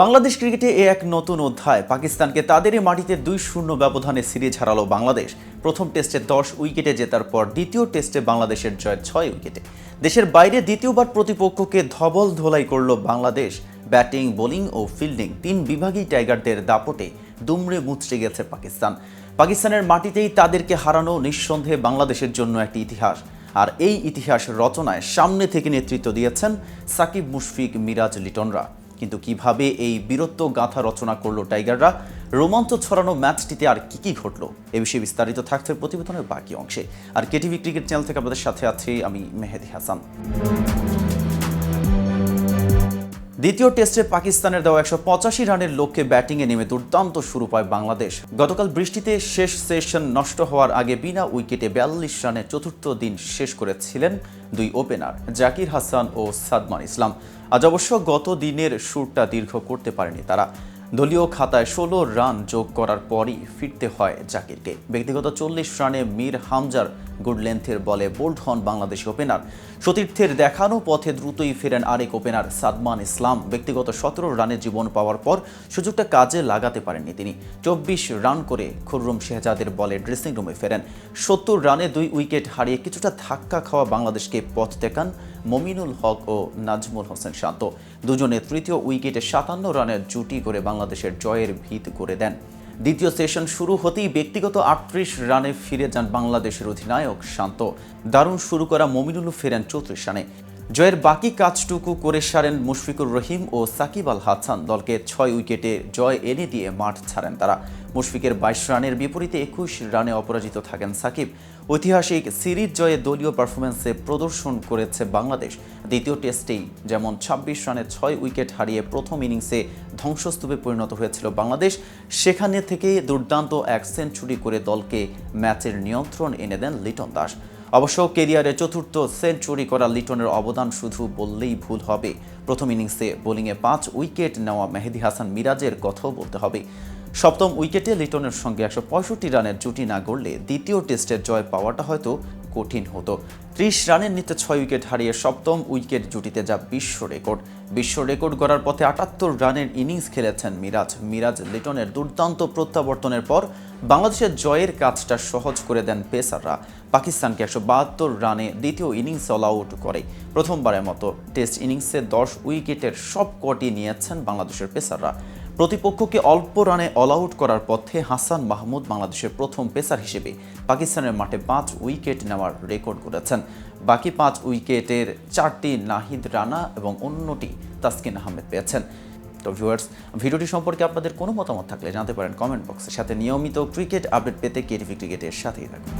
বাংলাদেশ ক্রিকেটে এ এক নতুন অধ্যায়। পাকিস্তানকে তাদেরই মাটিতে দুই শূন্য ব্যবধানে সিরিজ হারালো বাংলাদেশ। প্রথম টেস্টে দশ উইকেটে জেতার পর দ্বিতীয় টেস্টে বাংলাদেশের জয় ছয় উইকেটে। দেশের বাইরে দ্বিতীয়বার প্রতিপক্ষকে ধবল ধোলাই করল বাংলাদেশ। ব্যাটিং, বোলিং ও ফিল্ডিং তিন বিভাগেই টাইগারদের দাপটে দুমড়ে মুচড়ে গেছে পাকিস্তান। পাকিস্তানের মাটিতেই তাদেরকে হারানো নিঃসন্দেহে বাংলাদেশের জন্য একটি ইতিহাস। আর এই ইতিহাস রচনায় সামনে থেকে নেতৃত্ব দিয়েছেন সাকিব মুশফিক মিরাজ লিটনরা। কিন্তু কীভাবে এই বীরত্ব গাথা রচনা করল টাইগাররা? রোমাঞ্চ ছড়ানো ম্যাচটিতে আর কি কি ঘটলো? এ বিষয়ে বিস্তারিত থাকছে প্রতিবেদনের বাকি অংশে। আর কেটিভি ক্রিকেট চ্যানেল থেকে আমাদের সাথে আছি আমি মেহেদি হাসান। দ্বিতীয় টেস্টে পাকিস্তানের দেওয়া একশো পঁচাশি রানের লক্ষ্যে ব্যাটিংয়ে নেমে দুর্দান্ত শুরু পায় বাংলাদেশ। গতকাল বৃষ্টিতে শেষ সেশন নষ্ট হওয়ার আগে বিনা উইকেটে বিয়াল্লিশ রানে চতুর্থ দিন শেষ করেছিলেন দুই ওপেনার, জাকির হাসান ও সাদমান ইসলাম। আজ অবশ্য গত দিনের সুরটা দীর্ঘ করতে পারেনি তারা। দলীয় খাতায় ষোলো রান যোগ করার পরই ফিরতে হয় জাকিরকে। ব্যক্তিগত চল্লিশ রানে মীর হামজার গুড লেন্থের বলে বোল্ড হন বাংলাদেশি ওপেনার। সতীর্থের দেখানো পথে দ্রুতই ফেরেন আরেক ওপেনার সাদমান ইসলাম। ব্যক্তিগত সতেরো রানে জীবন পাওয়ার পর সুযোগটা কাজে লাগাতে পারেননি তিনি। চব্বিশ রান করে খুররুম শেহজাদের বলে ড্রেসিং রুমে ফেরেন। সত্তর রানে দুই উইকেট হারিয়ে কিছুটা ধাক্কা খাওয়া বাংলাদেশকে পথ দেখান মমিনুল হক ও নাজমুল হোসেন শান্ত। দুজনে তৃতীয় উইকেটে সাতান্ন রানের জুটি করে বাংলাদেশের জয়ের ভিত করে দেন। দ্বিতীয় সেশন শুরু হতেই ব্যক্তিগত আটত্রিশ রানে ফিরে যান বাংলাদেশের অধিনায়ক শান্ত। দারুণ শুরু করা মমিনুল ফেরেন চৌত্রিশ রানে। জয়ের বাকি কাজটুকু করে সারেন মুশফিকুর রহিম ও সাকিব আল হাসান। দলকে ছয় উইকেটে জয় এনে দিয়ে মাঠ ছাড়েন তারা। মুশফিকের বাইশ রানের বিপরীতে একুশ রানে অপরাজিত থাকেন সাকিব। ঐতিহাসিক সিরিজ জয়ে দলীয় পারফরমেন্সে প্রদর্শন করেছে বাংলাদেশ। দ্বিতীয় টেস্টেই যেমন ২৬ রানে ছয় উইকেট হারিয়ে প্রথম ইনিংসে ধ্বংসস্তূপে পরিণত হয়েছিল বাংলাদেশ, সেখানে থেকে দুর্দান্ত এক সেঞ্চুরি করে দলকে ম্যাচের নিয়ন্ত্রণ এনে দেন লিটন দাস। অবশ্য কেরিয়ারে চতুর্থ সেঞ্চুরি করা লিটনের অবদান শুধু বললেই ভুল হবে। প্রথম ইনিংসে বোলিংয়ে পাঁচ উইকেট নেওয়া মেহেদি হাসান মিরাজের কথাও বলতে হবে। সপ্তম উইকেটে লিটনের সঙ্গে একশো পঁয়ষট্টি রানের জুটি না গড়লে দ্বিতীয় টেস্টের জয় পাওয়াটা হয়তো কঠিন হতো। ত্রিশ রানের নিতে ছয় উইকেট হারিয়ে সপ্তম উইকেট জুটিতে যা বিশ্ব রেকর্ড। বিশ্ব রেকর্ড গড়ার পথে আটাত্তর রানের ইনিংস খেলেছেন মিরাজ। মিরাজ লিটনের দুর্দান্ত প্রত্যাবর্তনের পর বাংলাদেশের জয়ের কাজটা সহজ করে দেন পেসাররা। পাকিস্তানকে একশো বাহাত্তর রানে দ্বিতীয় ইনিংস অল আউট করে। প্রথমবারের মতো টেস্ট ইনিংসে দশ উইকেটের সব কটি নিয়েছেন বাংলাদেশের পেসাররা। প্রতিপক্ষকে অল্প রানে অল আউট করার পথে হাসান মাহমুদ বাংলাদেশের প্রথম পেসার হিসেবে পাকিস্তানের মাঠে পাঁচ উইকেট নেওয়ার রেকর্ড করেছেন বাকি পাঁচ উইকেটের চারটি নাহিদ রানা এবং অন্যটি তাসকিন আহমেদ পেয়েছেন। তো ভিউয়ার্স, ভিডিওটি সম্পর্কে আপনাদের কোনো মতামত থাকলে জানতে পারেন কমেন্ট বক্সের সাথে। নিয়মিত ক্রিকেট আপডেট পেতে কেটিভি ক্রিকেটের সাথেই থাকুন।